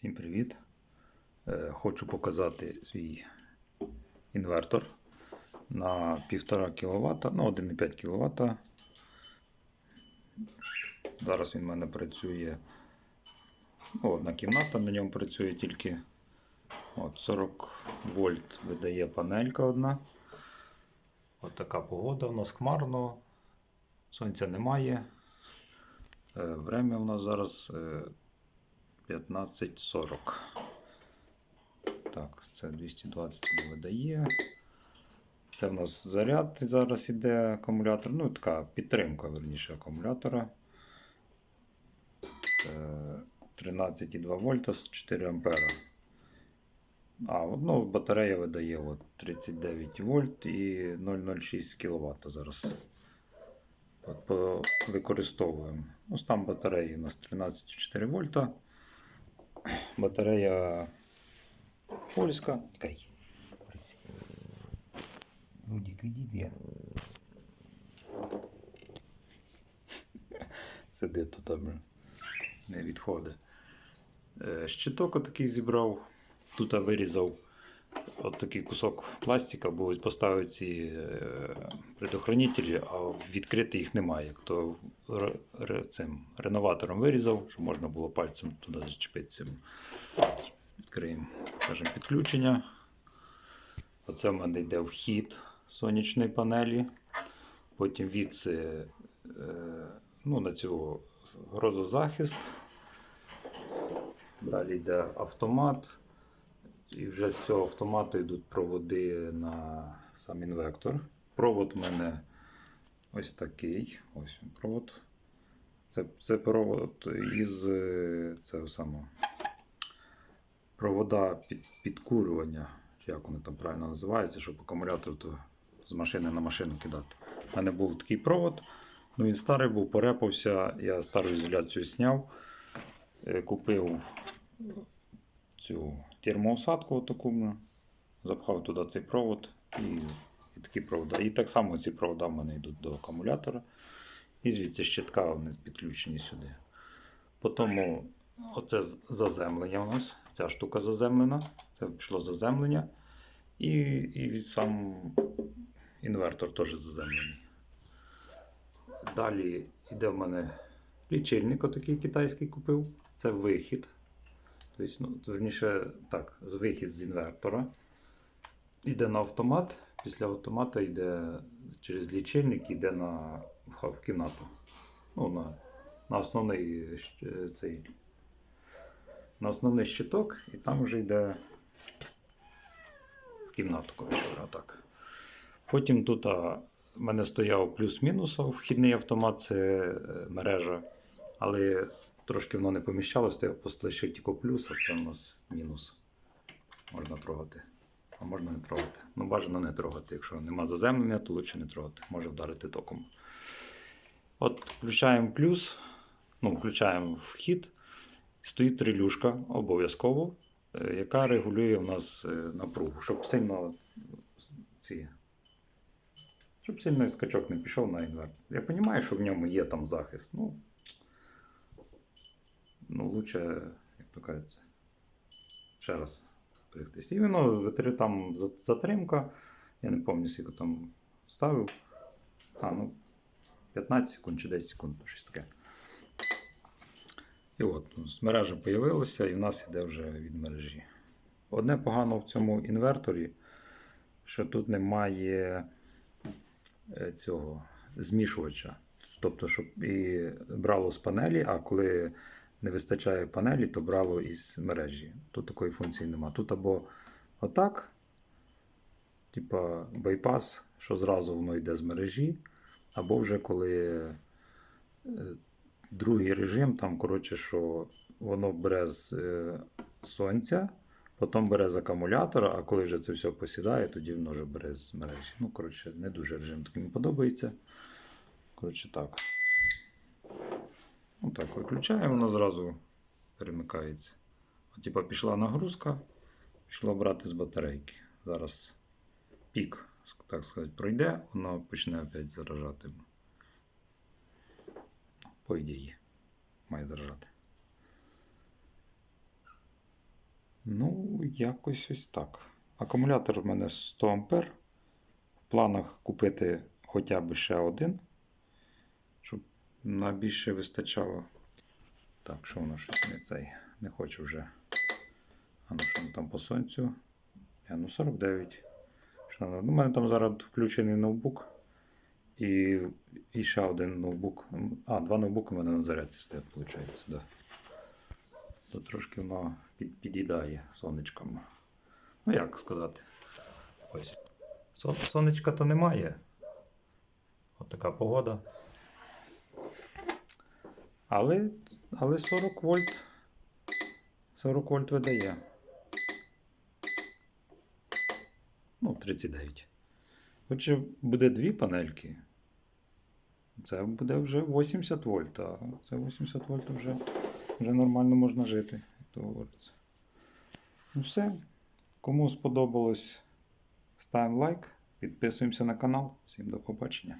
Всім привіт! Е, Хочу показати свій інвертор на 1,5 кВт, ну 1,5 кВт. Зараз він в мене працює. Ну, одна кімната на ньому працює тільки от 40 вольт видає панелька одна. От така погода у нас хмарно, сонця немає. Е, Время у нас зараз е, 15.40. Так, це 220 не видає. Це в нас заряд зараз іде акумулятор. Ну, така підтримка, верніше, акумулятора. Е, 13,2 вольта з 4 ампера. А, ну, батарея видає от, 39 вольт і 0,06 кВт зараз. От, використовуємо. Ну, там батареї у нас 13,4 вольта. Батарея польська. Кай. Рудік, відійди. Сиди тут добре. Не відходить. Е, Щиток отакий зібрав. Тут вирізав от такий кусок пластика, бо поставив ці е, предохранителі, а відкрити їх немає. Як то цим реноватором вирізав, щоб можна було пальцем туди зачепитися. Відкриємо, покажемо підключення. Оце в мене йде вхід сонячної панелі. Потім відси е, ну, на цю грозозахист. Далі йде автомат. І вже з цього автомату йдуть проводи на сам інвектор. Провод у мене ось такий. Ось він провод. Це, це провод із е, цього самого провода під, підкурювання, як вони там правильно називаються, щоб акумулятор то з машини на машину кидати. У мене був такий провод. Ну він старий був, порепався. Я стару ізоляцію зняв, е, купив цю термоусадку таку, запхав туди цей провод і, і такі провода. І так само ці провода в мене йдуть до акумулятора. І звідси щитка вони підключені сюди. Потім оце з- заземлення у нас. Ця штука заземлена. Це пішло заземлення. І, і сам інвертор теж заземлений. Далі йде в мене лічильник, отакий китайський купив. Це вихід. Ну, верніше, так, з вихід з інвертора. Йде на автомат. Після автомата йде через лічильник, йде на в кімнату. Ну, на, на основний цей на основний щиток, і там вже йде в кімнату, коротше, так. Потім тут а, в мене стояв плюс-мінус вхідний автомат, це е, мережа. Але трошки воно не поміщалося, то я поставив тільки плюс, а це у нас мінус. Можна трогати. А можна не трогати. Ну, бажано не трогати. Якщо нема заземлення, то краще не трогати. Може вдарити током. От включаємо плюс, ну, включаємо вхід. Стоїть релюшка обов'язково, е, яка регулює у нас е, напругу, щоб сильно ці. Щоб сильно скачок не пішов на інвертор. Я розумію, що в ньому є там захист. Ну, ну лучше, як то кажеться, ще раз берегтись. І воно там затримка. Я не пам'ятаю, скільки там ставив. А, ну, 15 секунд чи 10 секунд, щось таке. І от, ну, з мережа з'явилася, і в нас йде вже від мережі. Одне погано в цьому інверторі, що тут немає е, цього змішувача. Тобто, щоб і брало з панелі, а коли не вистачає панелі, то брало із мережі. Тут такої функції немає. Тут або отак, типа байпас, що зразу воно йде з мережі, або вже коли е, другий режим, там, коротше, що воно бере з е, сонця, потім бере з акумулятора, а коли вже це все посідає, тоді воно вже бере з мережі. Ну, коротше, не дуже режим такий подобається. Коротше, так. Ну так, виключаємо, воно зразу перемикається. От, типа пішла нагрузка, пішло брати з батарейки. Зараз пік, так сказати, пройде, воно почне опять заражати. По ідеї, має заражати. Ну, якось ось так. Акумулятор в мене 100 А. В планах купити хоча б ще один, на більше вистачало. Так, що воно щось не цей. Не хочу вже. А ну що там по сонцю? Я, ну 49. Що? Ну, у мене там зараз включений ноутбук. І, і ще один ноутбук. А, два ноутбуки у мене на зарядці стоять, виходить. Да. То трошки воно під, під'їдає сонечком. Ну, як сказати? Ось. Сонечка то немає. От погода. Але, але 40 вольт. 40 вольт видає. Ну, 39. Отже, буде дві панельки. Це буде вже 80 вольт, а це 80 вольт вже, вже нормально можна жити, як то говориться. Ну все. Кому сподобалось, ставимо лайк, підписуємося на канал. Всім до побачення.